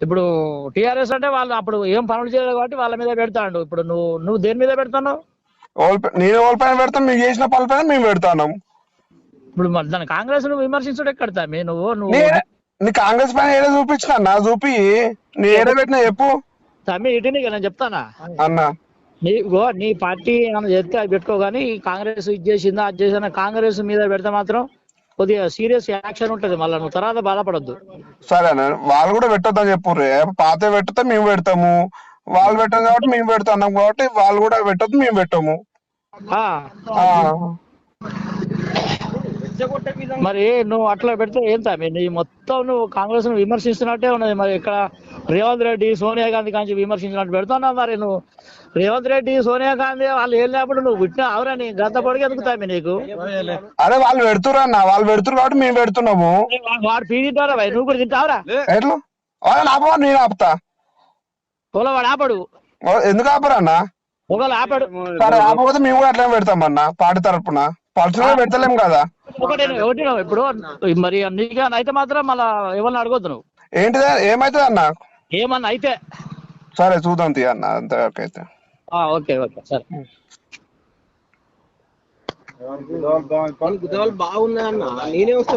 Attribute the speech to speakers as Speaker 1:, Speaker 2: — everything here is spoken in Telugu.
Speaker 1: ఇప్పుడు టిఆర్ఎస్ అంటే వాళ్ళు అప్పుడు ఏం పనులు చేయలేదు కాబట్టి వాళ్ళ మీద పెడతాడు. ఇప్పుడు నువ్వు నువ్వు దేని మీద
Speaker 2: నేను ఓల్ పైన పెడతాం మీరు చేసిన పనుల పైన మేము పెడతాం
Speaker 1: ఇప్పుడు దాని కాంగ్రెస్ నువ్వు విమర్శించుడు ఎక్కడ మీ నువ్వు నువ్వు
Speaker 2: నీ కాంగ్రెస్ పైన ఏదో చూపించిన నా చూపి నీ ఏదో పెట్టినా చెప్పు.
Speaker 1: తమ్మి ఇటు నీకు నేను చెప్తానా?
Speaker 2: అన్న.
Speaker 1: నీ ఇగో నీ పార్టీ ఏమైనా చెప్తే అది పెట్టుకో కానీ కాంగ్రెస్ ఇది చేసిందా అది చేసిందా కాంగ్రెస్ మీద పెడితే మాత్రం కొద్దిగా సీరియస్ యాక్షన్ ఉంటది మళ్ళీ నువ్వు తర్వాత బాధపడద్దు.
Speaker 2: సరే అన్న వాళ్ళు కూడా పెట్టొద్దని చెప్పు రే పాత పెట్టితే మేము పెడతాము. వాళ్ళు పెట్టాం కాబట్టి మేము పెడతాం కాబట్టి వాళ్ళు కూడా పెట్టొద్దు మేము పెట్టాము.
Speaker 1: మరి నువ్వు అట్లా పెడితే ఏం తమ్మి నీ మొత్తం నువ్వు కాంగ్రెస్ను విమర్శిస్తున్నట్టే ఉన్నది. మరి ఇక్కడ రేవంత్ రెడ్డి సోనియా గాంధీ కాంచి విమర్శించినట్టు పెడుతున్నావు మరి నువ్వు. రేవంత్ రెడ్డి సోనియా గాంధీ వాళ్ళు వెళ్ళినప్పుడు నువ్వు పుట్టిన అవరా నీ? గంత పొడిగి ఎందుకు తమ్మి నీకు?
Speaker 2: అరే వాళ్ళు పెడుతురు అన్న వాళ్ళు పెడుతురు కాబట్టి మేము పెడుతున్నాము.
Speaker 1: వాడు పీ తింటారా భయ్ నువ్వు కూడా తింటావురా?
Speaker 2: ఎట్లా? ఆపమా నేను ఆపుతా.
Speaker 1: ఒకవేళ వాడు ఆపడు.
Speaker 2: ఎందుకు ఆపరు అన్న?
Speaker 1: ఒకవేళ ఆపడు.
Speaker 2: సరే ఆపకపోతే మేము కూడా అట్లనే పెడతాం అన్న పార్టీ తరపున. పర్సనల్ పెడతలేం కదా.
Speaker 1: ఒకటి ఒకటి ఇప్పుడు మరి నీకు అయితే మాత్రం మళ్ళా ఎవరిని అడగొద్దు నువ్వు.
Speaker 2: ఏంటిది ఏమైతుంది అన్న
Speaker 1: ఏమన్నా అయితే.
Speaker 2: సరే చూద్దాం తీ అన్న అంతవరకు అయితే.
Speaker 1: ఆ, ఓకే ఓకే సరే.
Speaker 3: గుద్దవాళ్ళు బాగున్నాయన్న నేనే వస్తే